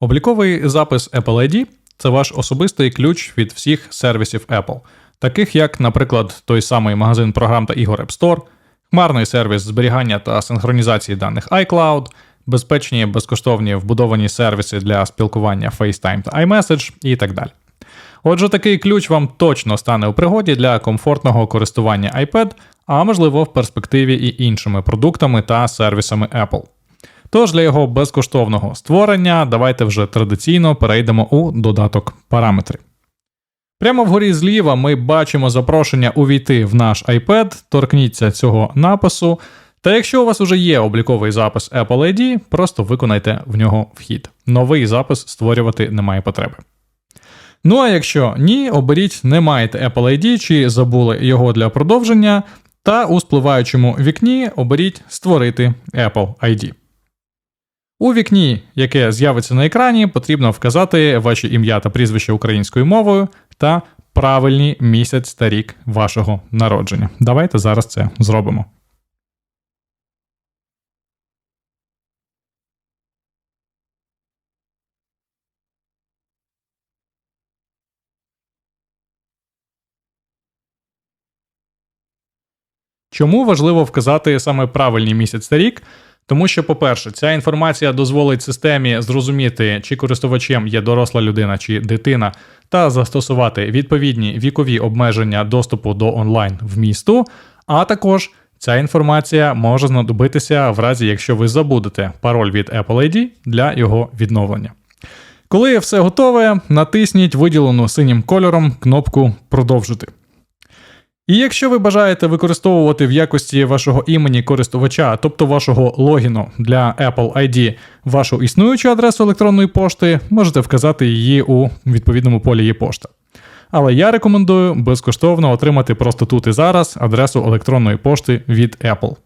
Обліковий запис Apple ID це ваш особистий ключ від всіх сервісів Apple, таких як, наприклад, той самий магазин програм та ігор App Store, хмарний сервіс зберігання та синхронізації даних iCloud, безпечні безкоштовні вбудовані сервіси для спілкування FaceTime та iMessage і так далі. Отже, такий ключ вам точно стане у пригоді для комфортного користування iPad, а можливо в перспективі і іншими продуктами та сервісами Apple. Тож для його безкоштовного створення давайте вже традиційно перейдемо у додаток параметри. Прямо вгорі зліва ми бачимо запрошення увійти в наш iPad, торкніться цього напису. Та якщо у вас вже є обліковий запис Apple ID, просто виконайте в нього вхід. Новий запис створювати немає потреби. Ну а якщо ні, оберіть не маєте Apple ID чи забули його для продовження, та у спливаючому вікні оберіть Створити Apple ID. У вікні, яке з'явиться на екрані, потрібно вказати ваші ім'я та прізвище українською мовою та правильний місяць та рік вашого народження. Давайте зараз це зробимо. Чому важливо вказати саме правильний місяць та рік? Тому що, по-перше, ця інформація дозволить системі зрозуміти, чи користувачем є доросла людина чи дитина, та застосувати відповідні вікові обмеження доступу до онлайн вмісту, а також ця інформація може знадобитися в разі, якщо ви забудете пароль від Apple ID для його відновлення. Коли все готове, натисніть виділену синім кольором кнопку Продовжити. І якщо ви бажаєте використовувати в якості вашого імені користувача, тобто вашого логіну для Apple ID, вашу існуючу адресу електронної пошти, можете вказати її у відповідному полі є пошта. Але я рекомендую безкоштовно отримати просто тут і зараз адресу електронної пошти від Apple.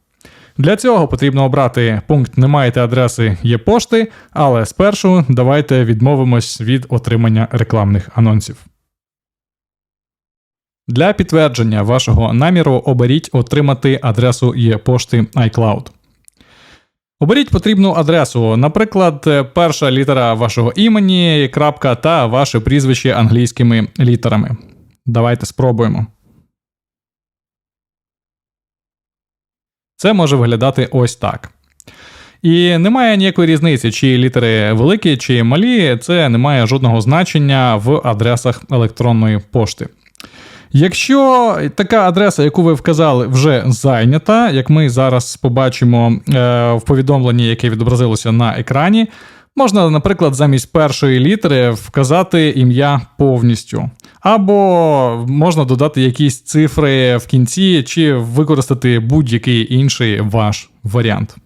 Для цього потрібно обрати пункт Не маєте адреси є пошти, але спершу давайте відмовимось від отримання рекламних анонсів. Для підтвердження вашого наміру оберіть отримати адресу є пошти iCloud. Оберіть потрібну адресу, наприклад, перша літера вашого імені, крапка та ваше прізвище англійськими літерами. Давайте спробуємо. Це може виглядати ось так. І немає ніякої різниці, чи літери великі, чи малі, це не має жодного значення в адресах електронної пошти. Якщо така адреса, яку ви вказали, вже зайнята, як ми зараз побачимо е, в повідомленні, яке відобразилося на екрані, можна, наприклад, замість першої літери вказати ім'я повністю. Або можна додати якісь цифри в кінці, чи використати будь-який інший ваш варіант.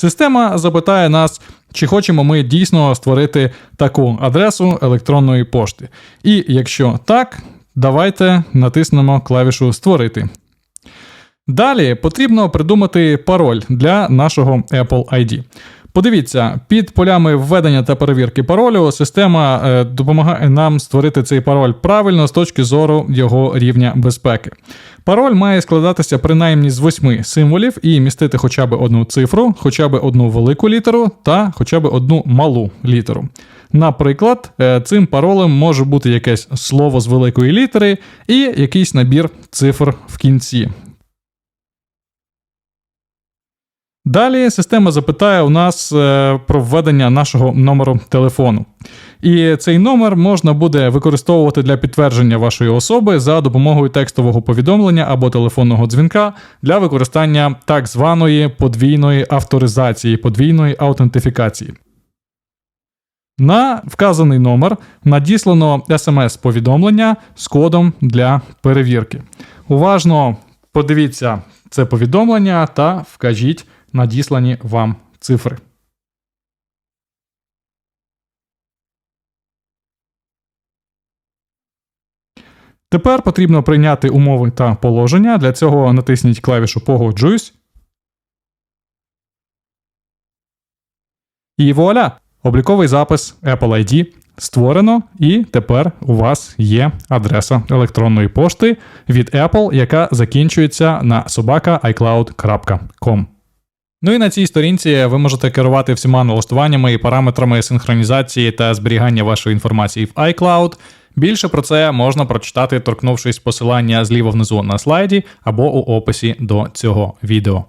Система запитає нас, чи хочемо ми дійсно створити таку адресу електронної пошти. І якщо так, давайте натиснемо клавішу Створити. Далі потрібно придумати пароль для нашого Apple ID. Подивіться, під полями введення та перевірки паролю система е, допомагає нам створити цей пароль правильно з точки зору його рівня безпеки. Пароль має складатися принаймні з восьми символів і містити хоча б одну цифру, хоча б одну велику літеру та хоча б одну малу літеру. Наприклад, е, цим паролем може бути якесь слово з великої літери і якийсь набір цифр в кінці. Далі система запитає у нас е, про введення нашого номеру телефону. І цей номер можна буде використовувати для підтвердження вашої особи за допомогою текстового повідомлення або телефонного дзвінка для використання так званої подвійної авторизації, подвійної аутентифікації. На вказаний номер надіслано смс-повідомлення з кодом для перевірки. Уважно подивіться це повідомлення та вкажіть надіслані вам цифри. Тепер потрібно прийняти умови та положення. Для цього натисніть клавішу Погоджуюсь. І вуаля! Обліковий запис Apple ID створено, і тепер у вас є адреса електронної пошти від Apple, яка закінчується на sobaka.icloud.com. Ну і на цій сторінці ви можете керувати всіма налаштуваннями і параметрами синхронізації та зберігання вашої інформації в iCloud. Більше про це можна прочитати, торкнувшись посилання зліва внизу на слайді або у описі до цього відео.